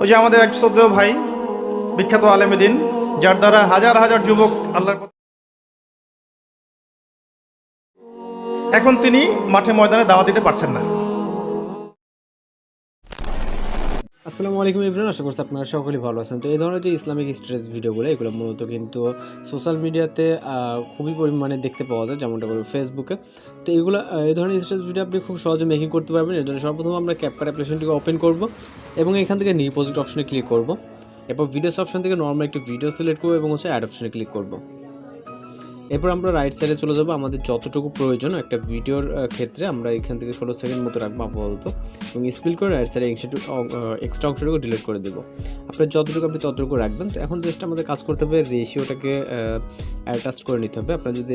ওই যে আমাদের এক শ্রদ্ধেয় ভাই, বিখ্যাত আলেমেদিন যার দ্বারা হাজার হাজার যুবক আল্লাহর এখন তিনি মাঠে ময়দানে দাওয়া দিতে পারছেন না। আসসালামু আলাইকুম ইব্রাহিম আশা করছি আপনারা সকলেই ভালো আছেন। তো এই ধরনের যে ইসলামিক স্ট্রেস ভিডিওগুলো এগুলো মূলত কিন্তু সোশ্যাল মিডিয়াতে খুবই পরিমাণে দেখতে পাওয়া যায়, যেমনটা বলব ফেসবুকে তো এগুলো এই ধরনের স্ট্রেস ভিডিও আপনি খুব সহজে মেকিং করতে পারবেন। এর জন্য সর্বপ্রথম আমরা ক্যাপকার অ্যাপ্লিকেশনটিকে ওপেন করব এবং এখান থেকে নিপোজিট অপশনে ক্লিক করব। এরপর ভিডিওস অপশন থেকে নর্মাল একটি ভিডিও সিলেক্ট করব এবং হচ্ছে অ্যাড অপশনে ক্লিক করব। এরপর আমরা রাইট সাইডে চলে যাব। আমাদের যতটুকু প্রয়োজন একটা ভিডিওর ক্ষেত্রে আমরা এখান থেকে ষোলো সেকেন্ড মতো রাখব আপাতত। এবং স্পিল করে রাইট সাইডে এক্সট্রা অংশটুকু ডিলিট করে দেবো। আপনার যতটুকু আপনি ততটুকু রাখবেন। তো এখন জাস্ট আমাদের কাজ করতে হবে রেশিওটাকে অ্যাডজাস্ট করে নিতে হবে। আপনার যদি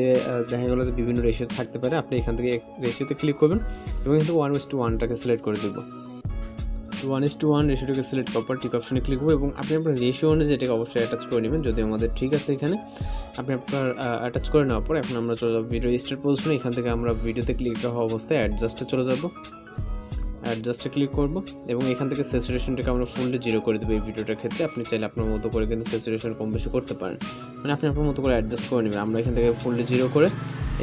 দেখা গেলো যে বিভিন্ন রেশিও থাকতে পারে, আপনি এখান থেকে রেশিওতে ক্লিক করবেন। এবং এখান থেকে ওয়ান ওয়ানটাকে সিলেক্ট করে দেবো। ওয়ান ইস টু ওয়ান রেশিওটাকে সিলেক্ট করার পর টিক অপশনে ক্লিক করব এবং আপনি আপনার রেশিও অনুযায়ী এটাকে অবশ্যই অ্যাটাচ করে নেবেন। যদি আমাদের ঠিক আছে এখানে, আপনি আপনার অ্যাটাচ করে নেওয়ার পর এখন আমরা চলে যাব ভিডিও স্টার্ট পজিশনে এখান থেকে আমরা ভিডিওতে ক্লিক হওয়া অবস্থায় অ্যাডজাস্টে চলে যাব। অ্যাডজাস্টে ক্লিক করব এবং এখান থেকে স্যাচুরেশনটাকে আমরা ফুললি জিরো করে দেবো এই ভিডিওটার ক্ষেত্রে। আপনি চাইলে আপনার মতো করে কিন্তু স্যাচুরেশন কম বেশি করতে পারেন। মানে আপনি আপনার মতো করে অ্যাডজাস্ট করে নেবেন। আমরা এখান থেকে ফুললি জিরো করে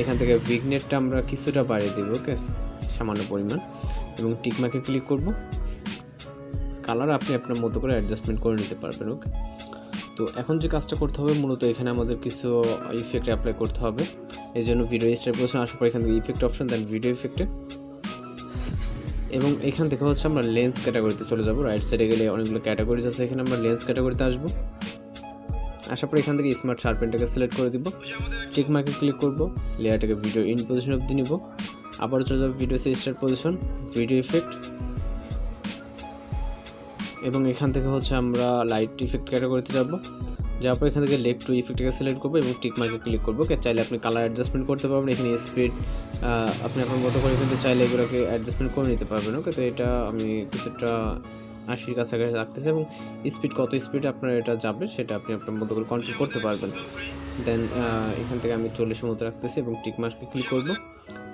এখান থেকে বিগনেটটা আমরা কিছুটা বাড়িয়ে দেবো ওকে সামান্য পরিমাণ। এবং টিকমার্কে ক্লিক করব। কালার আপনি আপনার মতো করে অ্যাডজাস্টমেন্ট করে নিতে পারবেন ওকে তো এখন যে কাজটা করতে হবে, মূলত এখানে আমাদের কিছু ইফেক্ট অ্যাপ্লাই করতে হবে। এই জন্য ভিডিও স্টার পজিশন আসার পর এখান থেকে ইফেক্ট অপশন দেন ভিডিও ইফেক্টে এবং এখান থেকে হচ্ছে আমরা লেন্স ক্যাটাগরিতে চলে যাব। রাইট সাইডে গেলে অনেকগুলো ক্যাটাগরিজ আছে, এখানে আমরা লেন্স ক্যাটাগরিতে আসব। আসার পর এখান থেকে স্মার্ট শার্পেনটাকে সিলেক্ট করে দিব। টিক মার্কে ক্লিক করব লেয়ারটাকে ভিডিও ইন পজিশন অবধি নিব। আবার চলে যাব video star position video effect এবং এখান থেকে হচ্ছে আমরা লাইট ইফেক্ট ক্যাটাগরিতে যাব। যাওয়ার পর এখান থেকে লেফট টু ইফেক্টটাকে সিলেক্ট করব এবং টিক মার্কে ক্লিক করব। চাইলে আপনি কালার অ্যাডজাস্টমেন্ট করতে পারবেন। এখানে স্পিড আপনি আপনার মতো করে কিন্তু চাইলে এগুলোকে অ্যাডজাস্টমেন্ট করে নিতে পারবেন। ওকে, তো এটা আমি কিছুটা আশির কাছাকাছি রাখতেছি এবং স্পিড কত স্পিড আপনার এটা যাবে সেটা আপনি আপনার মতো করে কন্ট্রোল করতে পারবেন। দেন এখান থেকে আমি চল্লিশের মতো রাখতেছি এবং টিক মার্কে ক্লিক করব।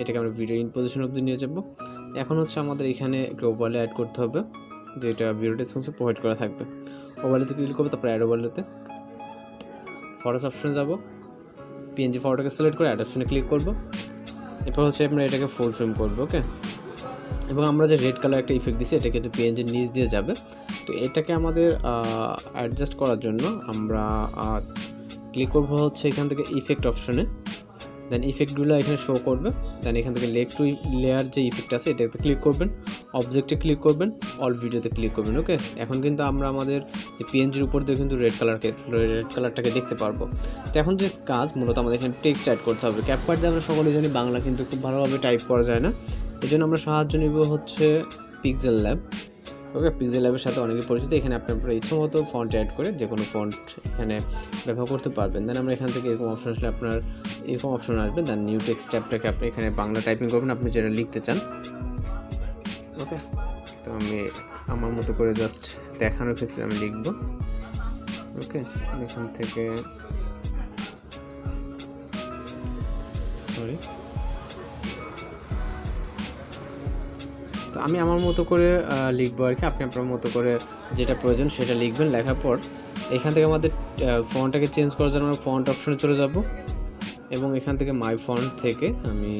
এটাকে আমরা ভিডিও ইন পজিশন অবধি নিয়ে যাব। এখন হচ্ছে আমাদের এখানে একটু ওভারলে অ্যাড করতে হবে। যেটা ভিডিও ডিসক্রিপশনে প্রোভাইড করা থাকবে। ওভারলেতে ক্লিক করব, তারপরে অ্যাড ওভারলেতে ফটোস অপশনে যাব। পিএনজি ফটোটাকে সিলেক্ট করে অ্যাড অপশনে ক্লিক করব। এরপর হচ্ছে আমরা এটাকে ফুল ফ্রেম করব ওকে এবং আমরা যে রেড কালার একটা ইফেক্ট দিছি এটা কিন্তু পিএনজির নিচ দিয়ে যাবে। তো এটাকে আমাদের অ্যাডজাস্ট করার জন্য আমরা ক্লিক করব হচ্ছে এখান থেকে ইফেক্ট অপশনে দেন ইফেক্টগুলো এখানে শো করবে। দেন এখান থেকে লেগ টু লেয়ার যে ইফেক্ট আছে, এটাতে ক্লিক করবেন। অবজেক্টে ক্লিক করবেন অল ভিডিওতে ক্লিক করবেন ওকে এখন কিন্তু আমরা আমাদের যে পিএনজির উপর দিয়ে কিন্তু রেড কালারকে রেড কালারটাকে দেখতে পারব। তো এখন যে কাজ, মূলত আমাদের এখানে টেক্সট অ্যাড করতে হবে। ক্যাপকার্ড দিয়ে আমরা সকলে জানি বাংলা কিন্তু খুব ভালোভাবে টাইপ করা যায় না। এই জন্য আমরা সাহায্য নিব হচ্ছে পিক্সেল ল্যাব ওকে পিক্সেল ল্যাবের সাথে অনেকে পরিচিত, এখানে আপনি আপনার ইচ্ছে মতো ফন্ট অ্যাড করে যে কোনো ফন্ট এখানে ব্যবহার করতে পারবেন। দেন আমরা এখান থেকে এরকম অপশন আসলে আপনার এরকম অপশন আসবে। দেন নিউ টেক্সট ট্যাবটাকে আপনি এখানে বাংলা টাইপিং করবেন, আপনি যেটা লিখতে চান। ওকে তো আমি আমার মতো করে জাস্ট দেখানোর ক্ষেত্রে আমি লিখব। ওকে এখান থেকে সরি তো আমি আমার মতো করে লিখব আর কি। আপনি আপনার মতো করে যেটা প্রয়োজন সেটা লিখবেন লেখার পর। এখান থেকে আমাদের ফন্টটাকে চেঞ্জ করার জন্য আমরা ফন্ট অপশনে চলে যাব। এবং এখান থেকে মাই ফন্ট থেকে আমি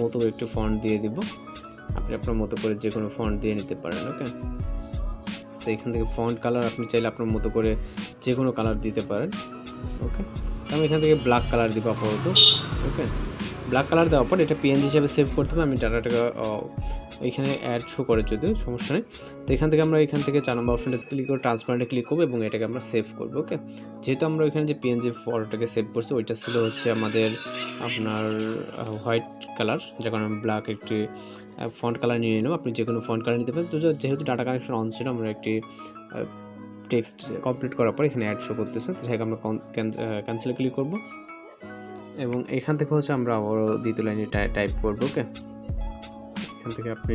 মতো একটু ফন্ট দিয়ে দিব। আপনি আপনার মতো করে যে কোনো ফন্ট দিয়ে নিতে পারেন ওকে তো এখান থেকে ফন্ট কালার আপনি চাইলে আপনার মতো করে যে কোনো কালার দিতে পারেন ওকে আমি এখান থেকে ব্ল্যাক কালার দিব আপাতত ওকে ব্ল্যাক কালার দেওয়ার পর এটা পিএনজি হিসাবে সেভ করতে হবে, আমি ডাটাটাকে এখানে অ্যাড শো করে যদিও সমস্যা নেই। তো এখান থেকে আমরা এখান থেকে চার নম্বর অপশনটাতে ক্লিক করে ট্রান্সপারেন্টে ক্লিক করব এবং এটাকে আমরা সেভ করব ওকে যেহেতু আমরা ওইখানে যে পিএনজি ফটোটাকে সেভ করছি, ওইটা ছিল হচ্ছে আমাদের আপনার হোয়াইট কালার যে কারণে ব্ল্যাক একটি ফন্ট কালার নিয়ে নিলাম আপনি যে কোনো ফন্ট কালার নিতে পারেন। তো যেহেতু ডাটা কানেকশন অন ছিল, আমরা একটি টেক্সট কমপ্লিট করার পর এখানে অ্যাড শো করতেছে। তো সেখানে আমরা ক্যান্সেলে ক্লিক করব। এবং এখান থেকে হচ্ছে আমরা আবারও দ্বিতীয় লাইনে টাইপ করব ওকে এখান থেকে আপনি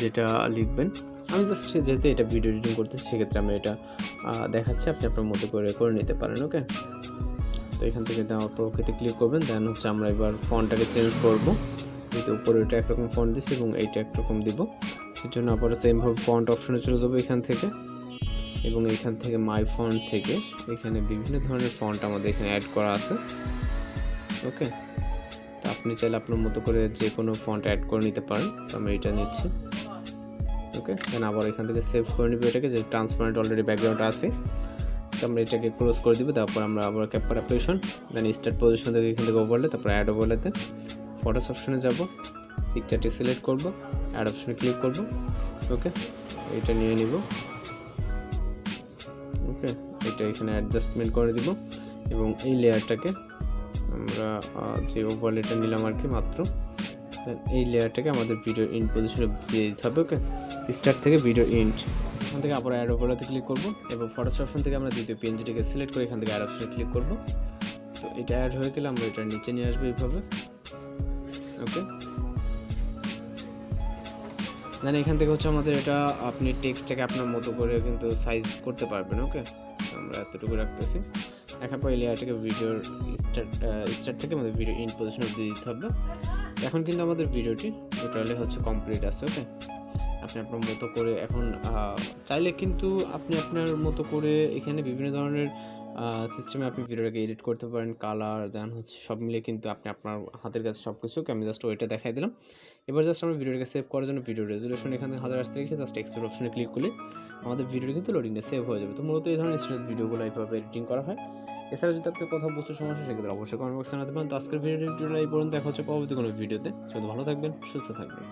যেটা লিখবেন, আমি জাস্ট যেহেতু এটা ভিডিও এডিটিং করতেছি, সেক্ষেত্রে আমি এটা দেখাচ্ছি, আপনি আপনার মতো করে করে নিতে পারেন ওকে তো এখান থেকে দেওয়ার পর ওকেতে ক্লিক করবেন দেন হচ্ছে আমরা এবার ফন্টটাকে চেঞ্জ করব। যেহেতু উপরে এটা একরকম ফন্ট দিচ্ছি এবং এইটা একরকম দিব। এর জন্য আবার সেমভাবে ফন্ট অপশনে চলে যাব এখান থেকে। এবং এখান থেকে মাই ফন্ট থেকে এখানে বিভিন্ন ধরনের ফন্ট আমাদের এখানে অ্যাড করা আছে। ওকে? তো আপনি চাইলে আপনার মতো করে যে কোনো ফন্ট অ্যাড করে নিতে পারেন, তো আমি এটা নিচ্ছি। ওকে? দেন আবার এখান থেকে সেভ করে নিব এটাকে, যে ট্রান্সপারেন্ট অলরেডি ব্যাকগ্রাউন্ড আছে। তো আমরা এটাকে ক্লোজ করে দিব, তারপর আমরা আবার capture application then start position থেকে এখান থেকে ওভারলে তারপর অ্যাড ওভারলেতে ফটোস অপশনে যাব। পিকচারটি সিলেক্ট করব অ্যাড অপশনে ক্লিক করব। ওকে? এটা নিয়ে নিব। ওকে? এটা এখানে অ্যাডজাস্টমেন্ট করে দিব, এবং এই লেয়ারটাকে আমরা যে ওভারলেটা নিলাম আর কি মাত্র এই লেয়ারটাকে আমাদের ভিডিও ইন পজিশনে দিয়ে দিতে হবে ওকে স্টার্ট থেকে ভিডিও ইন্ট এখান থেকে আবার অ্যাড ওভারলেতে ক্লিক করব, এবং ফটোস অপশন থেকে আমরা দ্বিতীয় পিএনজিটিকে সিলেক্ট করে এখান থেকে অ্যাড অপশনে ক্লিক করব। তো এটা অ্যাড হয়ে গেলে আমরা এটা নিচে নিয়ে আসব এইভাবে ওকে দেন এখান থেকে হচ্ছে আমাদের এটা, আপনি টেক্সটটাকে আপনার মতো করে কিন্তু সাইজ করতে পারবেন ওকে আমরা এতটুকু রাখতেছি। রাখার পর এই লেয়ারটাকে ভিডিওর স্টার্ট স্টার্ট থেকে আমাদের ভিডিও ইন পজিশন অব্দি দিতে হবে। এখন কিন্তু আমাদের ভিডিওটি টোটালি হচ্ছে কমপ্লিট আছে ওকে আপনি আপনার মতো করে এখন চাইলে কিন্তু আপনি আপনার মতো করে এখানে বিভিন্ন ধরনের সিস্টেমে আপনি ভিডিওটাকে এডিট করতে পারেন কালার দেন হচ্ছে সব মিলে কিন্তু আপনি আপনার হাতের কাছে সব কিছু আমি জাস্ট ওইটা দেখাই দিলাম। এবার জাস্ট আমরা ভিডিওটাকে সেভ করার জন্য ভিডিও রেজলিউশন এখান থেকে হাজার আসতে রেখে জাস্ট এক্সপোর্ট অপশনে ক্লিক করলে আমাদের ভিডিওটা কিন্তু লোডিংটা সেভ হয়ে যাবে। তো মূলত এই ধরনের স্ট্রেস ভিডিওগুলো এইভাবে এডিটিং করা হয়। এছাড়া যদি আপনার কোথাও বুঝতে সমস্যা সেক্ষেত্রে অবশ্যই কমেন্ট বক্সে জানাতে পারেন। তো আজকের ভিডিওটা এই পর্যন্ত, দেখা হচ্ছে পরবর্তী কোনো ভিডিওতে শুধু ভালো থাকবেন, সুস্থ থাকবেন।